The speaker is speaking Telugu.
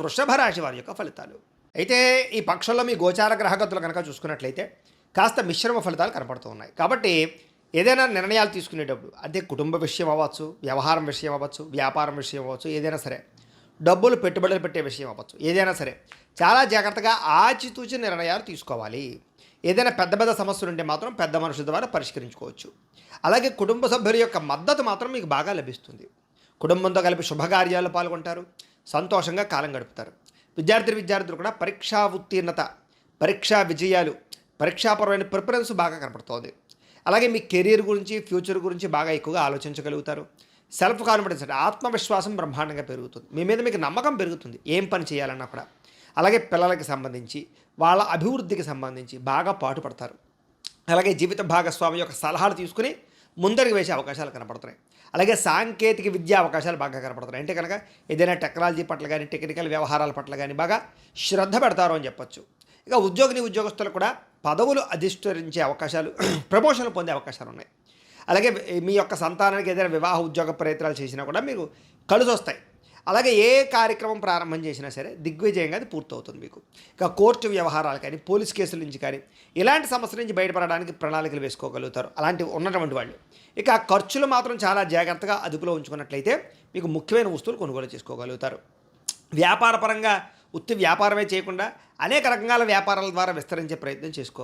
వృషభ రాశి వారి యొక్క ఫలితాలు. అయితే ఈ పక్షంలో మీ గోచార గ్రహగతులు కనుక చూసుకున్నట్లయితే కాస్త మిశ్రమ ఫలితాలు కనపడుతూ ఉన్నాయి. కాబట్టి ఏదైనా నిర్ణయాలు తీసుకునేటప్పుడు అదే కుటుంబ విషయం అవ్వచ్చు వ్యవహారం విషయం అవ్వచ్చు వ్యాపారం విషయం అవ్వచ్చు ఏదైనా సరే డబ్బులు పెట్టుబడులు పెట్టే విషయం అవ్వచ్చు ఏదైనా సరే చాలా జాగ్రత్తగా ఆచితూచి నిర్ణయాలు తీసుకోవాలి. ఏదైనా పెద్ద పెద్ద సమస్యలు ఉంటే మాత్రం పెద్ద మనుషుల ద్వారా పరిష్కరించుకోవచ్చు. అలాగే కుటుంబ సభ్యుల యొక్క మద్దతు మాత్రం మీకు బాగా లభిస్తుంది. కుటుంబంతో కలిపి శుభకార్యాలు పాల్గొంటారు. సంతోషంగా కాలం గడుపుతారు. విద్యార్థి విద్యార్థులు కూడా పరీక్షా ఉత్తీర్ణత పరీక్షా విజయాలు పరీక్షాపరమైన ప్రిఫరెన్స్ బాగా కనపడుతోంది. అలాగే మీ కెరీర్ గురించి ఫ్యూచర్ గురించి బాగా ఎక్కువగా ఆలోచించగలుగుతారు. సెల్ఫ్ కాన్ఫిడెన్స్ అంటే ఆత్మవిశ్వాసం బ్రహ్మాండంగా పెరుగుతుంది. మీ మీద మీకు నమ్మకం పెరుగుతుంది ఏం పని చేయాలన్నా కూడా. అలాగే పిల్లలకి సంబంధించి వాళ్ళ అభివృద్ధికి సంబంధించి బాగా పాటుపడతారు. అలాగే జీవిత భాగస్వామి యొక్క సలహాలు తీసుకుని ముందరికి వేసే అవకాశాలు కనపడుతున్నాయి. అలాగే సాంకేతిక విద్యా అవకాశాలు బాగా కనపడుతున్నాయి. అంటే కనుక ఏదైనా టెక్నాలజీ పట్ల కానీ టెక్నికల్ వ్యవహారాల పట్ల కానీ బాగా శ్రద్ధ పెడతారు అని చెప్పొచ్చు. ఇక ఉద్యోగిని ఉద్యోగస్తులు కూడా పదవులు అధిష్ఠరించే అవకాశాలు ప్రమోషన్లు పొందే అవకాశాలు ఉన్నాయి. అలాగే మీ యొక్క సంతానానికి ఏదైనా వివాహ ఉద్యోగ ప్రయత్నాలు చేసినా కూడా మీకు కలిసి వస్తాయి అలాగే ఏ కార్యక్రమం ప్రారంభం చేసినా సరే దిగ్విజయంగా అది పూర్తవుతుంది మీకు. ఇక కోర్టు వ్యవహారాలు కానీ పోలీస్ కేసుల నుంచి కానీ ఇలాంటి సమస్యల నుంచి బయటపడడానికి ప్రణాళికలు వేసుకోగలుగుతారు. అలాంటివి ఉన్నటువంటి వాళ్ళు. ఇక ఖర్చులు మాత్రం చాలా జాగ్రత్తగా అదుపులో ఉంచుకున్నట్లయితే మీకు ముఖ్యమైన వస్తువులు కొనుగోలు చేసుకోగలుగుతారు. వ్యాపారపరంగా ఉత్తి వ్యాపారమే చేయకుండా అనేక రకాల వ్యాపారాల ద్వారా విస్తరించే ప్రయత్నం చేసుకో